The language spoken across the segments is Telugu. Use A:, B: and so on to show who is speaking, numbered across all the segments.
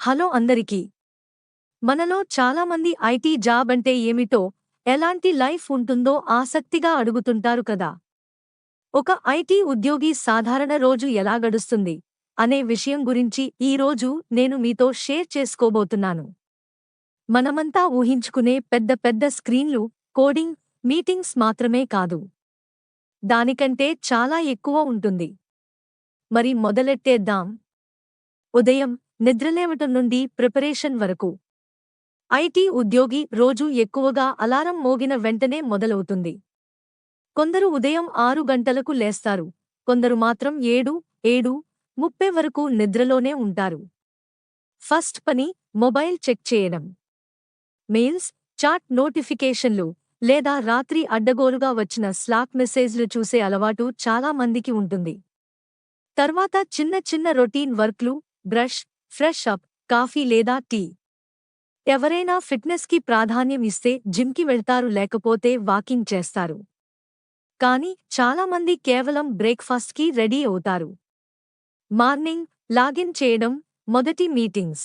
A: హలో అందరికీ. మనలో చాలామంది ఐటీ జాబ్ అంటే ఏమిటో ఎలాంటి లైఫ్ ఉంటుందో ఆసక్తిగా అడుగుతుంటారు కదా. ఒక ఐటీ ఉద్యోగి సాధారణ రోజు ఎలా గడుస్తుంది? అనే విషయం గురించి ఈరోజు నేను మీతో షేర్ చేసుకోబోతున్నాను. మనమంతా ఊహించుకునే పెద్ద పెద్ద స్క్రీన్లు కోడింగ్ మీటింగ్స్ మాత్రమే కాదు. దానికంటే చాలా ఎక్కువ ఉంటుంది. మరి మొదలెట్టేద్దాం. ఉదయం నిద్రలేవటం నుండి ప్రిపరేషన్ వరకు. ఐటీ ఉద్యోగి రోజు ఎక్కువగా అలారం మోగిన వెంటనే మొదలవుతుంది. కొందరు ఉదయం ఆరు గంటలకు లేస్తారు. కొందరు మాత్రం ఏడు ఏడు ముప్పై వరకు నిద్రలోనే ఉంటారు. ఫస్ట్ పని మొబైల్ చెక్ చేయడం. మెయిల్స్ చాట్ నోటిఫికేషన్లు లేదా రాత్రి అడ్డగోలుగా వచ్చిన స్లాక్ మెసేజ్లు చూసే అలవాటు చాలా మందికి ఉంటుంది. తర్వాత చిన్న చిన్న రొటీన్ వర్క్లు బ్రష్ ఫ్రెష్ అప్ కాఫీ లేదా టీ. ఎవరైనా ఫిట్నెస్కి ప్రాధాన్యం ఇస్తే జిమ్కి వెళ్తారు లేకపోతే వాకింగ్ చేస్తారు. కానీ చాలామంది కేవలం బ్రేక్ఫాస్ట్కి రెడీ అవుతారు. మార్నింగ్ లాగిన్ చేయడం మొదటి మీటింగ్స్.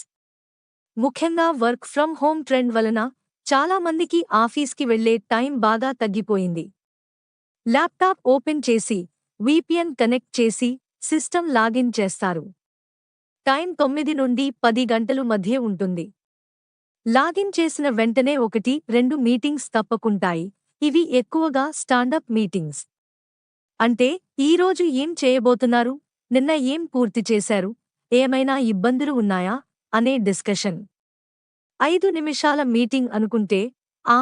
A: ముఖ్యంగా వర్క్ ఫ్రం హోమ్ ట్రెండ్ వలన చాలామందికి ఆఫీస్కి వెళ్ళే టైం బాగా తగ్గిపోయింది. ల్యాప్టాప్ ఓపెన్ చేసి వీపీఎన్ కనెక్ట్ చేసి సిస్టమ్ లాగిన్ చేస్తారు. టైం తొమ్మిది నుండి పది గంటలు మధ్య ఉంటుంది. లాగిన్ చేసిన వెంటనే ఒకటి రెండు మీటింగ్స్ తప్పకుంటాయి. ఇవి ఎక్కువగా స్టాండప్ మీటింగ్స్. అంటే ఈరోజు ఏం చేయబోతున్నారు? నిన్న ఏం పూర్తి చేశారు? ఏమైనా ఇబ్బందులు ఉన్నాయా? అనే డిస్కషన్. ఐదు నిమిషాల మీటింగ్ అనుకుంటే ఆ!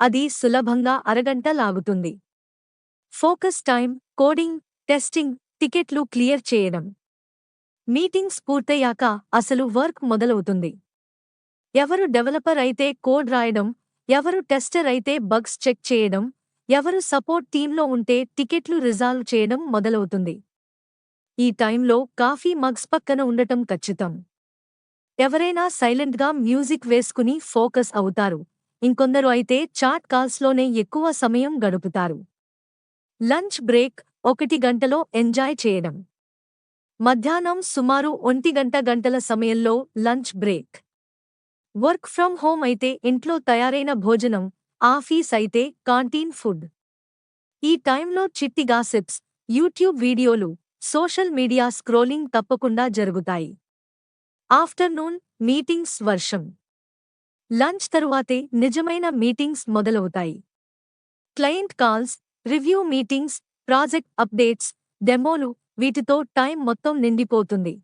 A: అది సులభంగా అరగంట లాగుతుంది. ఫోకస్ టైం కోడింగ్ టెస్టింగ్ టికెట్లు క్లియర్ చేయడం. మీటింగ్స్ పూర్తయ్యాక అసలు వర్క్ మొదలవుతుంది. ఎవరు డెవలపర్ అయితే కోడ్ రాయడం ఎవరు టెస్టర్ అయితే బగ్స్ చెక్ చేయడం ఎవరు సపోర్ట్ టీంలో ఉంటే టికెట్లు రిజాల్వ్ చేయడం మొదలవుతుంది. ఈ టైంలో కాఫీ మగ్స్ పక్కన ఉండటం ఖచ్చితం. ఎవరైనా సైలెంట్గా మ్యూజిక్ వేసుకుని ఫోకస్ అవుతారు. ఇంకొందరు అయితే చాట్ కాల్స్లోనే ఎక్కువ సమయం గడుపుతారు. లంచ్ బ్రేక్ ఒకటి గంటలో ఎంజాయ్ చేయడం. మధ్యాహ్నం సుమారు ఒంటి గంట గంటల సమయంలో lunch break. Work from home అయితే ఇంట్లో తయారైన భోజనం ఆఫీస్ అయితే కాంటీన్ ఫుడ్. ఈ టైంలో చిట్టి గాసిప్స్ యూట్యూబ్ వీడియోలు సోషల్ మీడియా స్క్రోలింగ్ తప్పకుండా జరుగుతాయి. ఆఫ్టర్నూన్ మీటింగ్స్ వర్షం. లంచ్ తరువాతే నిజమైన మీటింగ్స్ మొదలవుతాయి. Client calls review meetings project updates డెమోలు వీటితో టైం మొత్తం నిండిపోతుంది.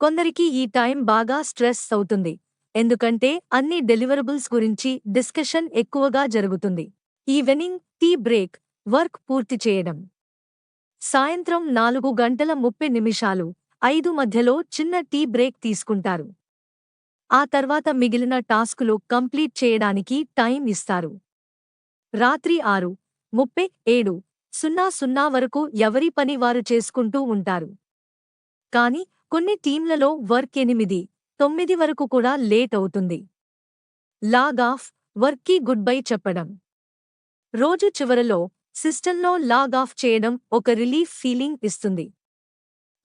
A: కొందరికి ఈ టైం బాగా స్ట్రెస్ అవుతుంది. ఎందుకంటే అన్ని డెలివరబుల్స్ గురించి డిస్కషన్ ఎక్కువగా జరుగుతుంది. ఈవెనింగ్ టీ బ్రేక్ వర్క్ పూర్తి చేయడం. సాయంత్రం నాలుగు గంటల ముప్పై నిమిషాలు ఐదు మధ్యలో చిన్న టీ బ్రేక్ తీసుకుంటారు. ఆ తర్వాత మిగిలిన టాస్కులు కంప్లీట్ చేయడానికి టైం ఇస్తారు. రాత్రి ఆరు ముప్పై ఏడు సున్నా సున్నా వరకు ఎవరి పని వారు చేసుకుంటూ ఉంటారు. కాని కొన్ని టీంలలో వర్క్ ఎనిమిది తొమ్మిది వరకు కూడా లేట్ అవుతుంది. లాగ్ ఆఫ్ వర్క్కి గుడ్ బై చెప్పడం. రోజు చివరలో సిస్టంలో లాగ్ ఆఫ్ చేయడం ఒక రిలీఫ్ ఫీలింగ్ ఇస్తుంది.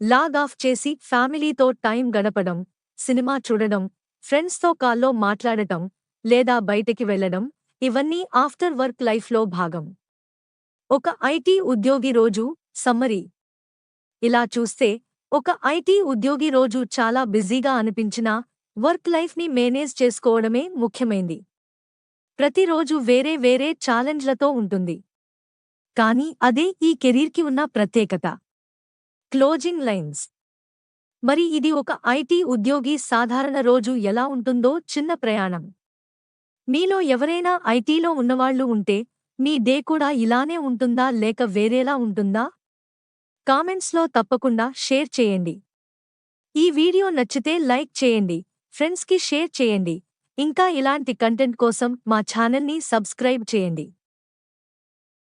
A: లాగ్ ఆఫ్ చేసి ఫ్యామిలీతో టైం గడపడం సినిమా చూడడం ఫ్రెండ్స్తో కాల్లో మాట్లాడటం లేదా బయటికి వెళ్ళడం ఇవన్నీ ఆఫ్టర్ వర్క్ లైఫ్లో భాగం. ఒక ఐటీ ఉద్యోగి రోజు సమ్మరీ. ఇలా చూస్తే ఒక ఐటీ ఉద్యోగి రోజు చాలా బిజీగా అనిపించినా వర్క్ లైఫ్ని మేనేజ్ చేసుకోవడమే ముఖ్యమైంది. ప్రతిరోజు వేరే వేరే ఛాలెంజ్లతో ఉంటుంది. కానీ అదే ఈ కెరీర్కి ఉన్న ప్రత్యేకత. Closing lines. మరి ఇది ఒక ఐటీ ఉద్యోగి సాధారణ రోజు ఎలా ఉంటుందో చిన్న ప్రయాణం. మీలో ఎవరైనా ఐటీలో ఉన్నవాళ్ళు ఉంటే మీ డే కూడా ఇలానే ఉంటుందా లేక వేరేలా ఉంటుందా? కామెంట్స్లో తప్పకుండా షేర్ చేయండి. ఈ వీడియో నచ్చితే లైక్ చేయండి ఫ్రెండ్స్కి షేర్ చేయండి. ఇంకా ఇలాంటి కంటెంట్ కోసం మా ఛానల్ని సబ్స్క్రైబ్ చేయండి.